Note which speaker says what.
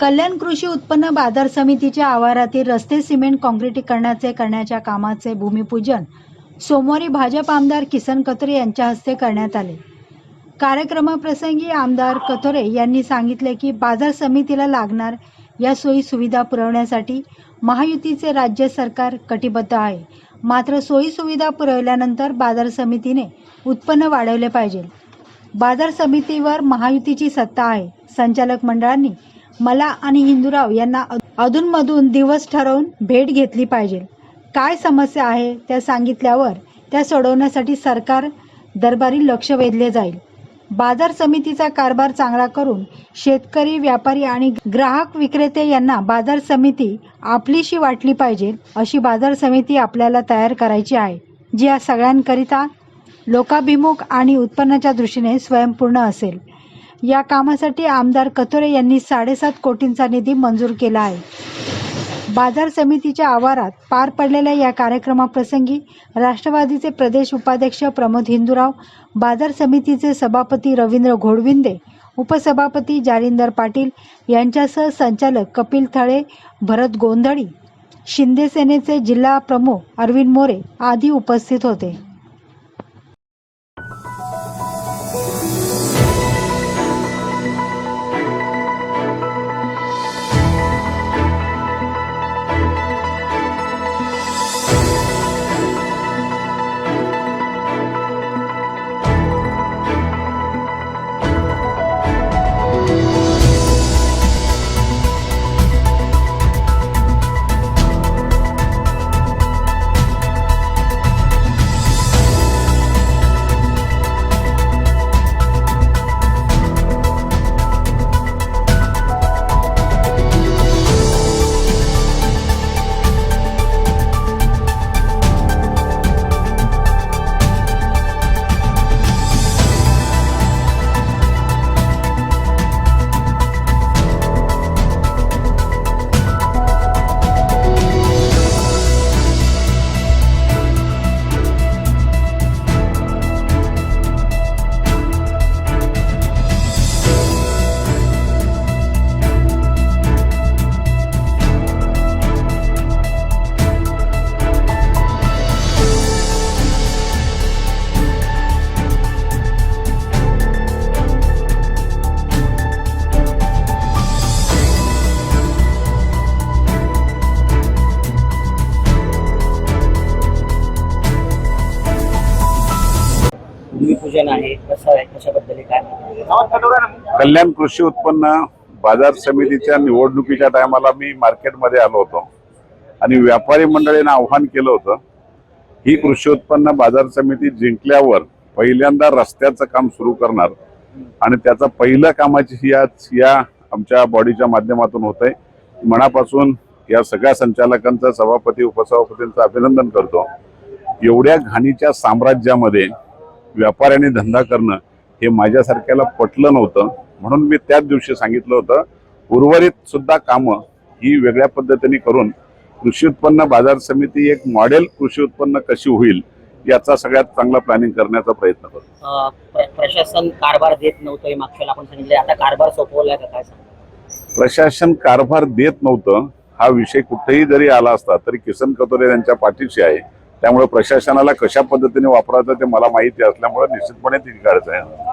Speaker 1: कल्याण कृषी उत्पन्न बाजार समितीच्या आवारातील रस्ते सिमेंट काँक्रिटीकरणाचे करण्याच्या कामाचे भूमिपूजन सोमवारी भाजप आमदार किसन कथोरे यांच्या हस्ते करण्यात आले. कार्यक्रमाप्रसंगी आमदार कथोरे यांनी सांगितले की बाजार समितीला लागणार या सोयी सुविधा पुरवण्यासाठी महायुतीचे राज्य सरकार कटिबद्ध आहे. मात्र सोयी सुविधा पुरवल्यानंतर बाजार समितीने उत्पन्न वाढवले पाहिजे. बाजार समितीवर महायुतीची सत्ता आहे. संचालक मंडळांनी मला आणि हिंदूराव यांना अधूनमधून दिवस ठरवून भेट घेतली पाहिजे. काय समस्या आहे त्या सांगितल्यावर त्या सोडवण्यासाठी सरकार दरबारी लक्ष वेधले जाईल. बाजार समितीचा कारभार चांगला करून शेतकरी व्यापारी आणि ग्राहक विक्रेते यांना बाजार समिती आपलीशी वाटली पाहिजे अशी बाजार समिती आपल्याला तयार करायची आहे जी या सगळ्यांकरिता लोकाभिमुख आणि उत्पन्नाच्या दृष्टीने स्वयंपूर्ण असेल. या कामासाठी आमदार कथोरे यांनी साडेसात कोटींचा निधी मंजूर केला आहे. बाजार समितीच्या आवारात पार पडलेल्या या कार्यक्रमाप्रसंगी राष्ट्रवादीचे प्रदेश उपाध्यक्ष प्रमोद हिंदूराव बाजार समितीचे सभापती रवींद्र घोडविंदे उपसभापती जालिंदर पाटील यांच्यासह संचालक कपिल थळे भरत गोंधळी शिंदे सेनेचे जिल्हा प्रमुख अरविंद मोरे आदी उपस्थित होते.
Speaker 2: भूमिपूजन आहे कसं आहे कशाबद्दल काय
Speaker 3: कल्याण कृषी उत्पन्न बाजार समितीच्या निवडणुकीच्या टायमाला मी मार्केटमध्ये आलो होतो. आणि व्यापारी मंडळीनं आव्हान केलं होतं ही कृषी उत्पन्न बाजार समिती जिंकल्यावर पहिल्यांदा रस्त्याचं काम सुरू करणार. आणि त्याचं पहिलं कामाची ही आज या आमच्या बॉडीच्या माध्यमातून होत आहे मनापासून या सगळ्या संचालकांचं सभापती उपसभापतींचं अभिनंदन करतो. एवढ्या घाणीच्या साम्राज्यामध्ये व्यापाऱ्यांनी धंदा करणं हे माझ्यासारख्याला पटलं नव्हतं. म्हणून मी त्याच दिवशी सांगितलं होतं उर्वरित सुद्धा कामं ही वेगळ्या पद्धतीने करून कृषी उत्पन्न बाजार समिती एक मॉडेल कृषी उत्पन्न कशी होईल याचा सगळ्यात चांगला प्लॅनिंग करण्याचा प्रयत्न करतो.
Speaker 2: प्रशासन कारभार देत नव्हतं मागच्या आपण सांगितलं आता कारभार का काय
Speaker 3: प्रशासन कारभार देत नव्हतं हा विषय कुठेही जरी आला असता तरी किसन कतोरे यांच्या पाठीशी आहे. त्यामुळे प्रशासनाला कशा पद्धतीने वापरायचं ते मला माहिती असल्यामुळे निश्चितपणे ती काढायचं आहे.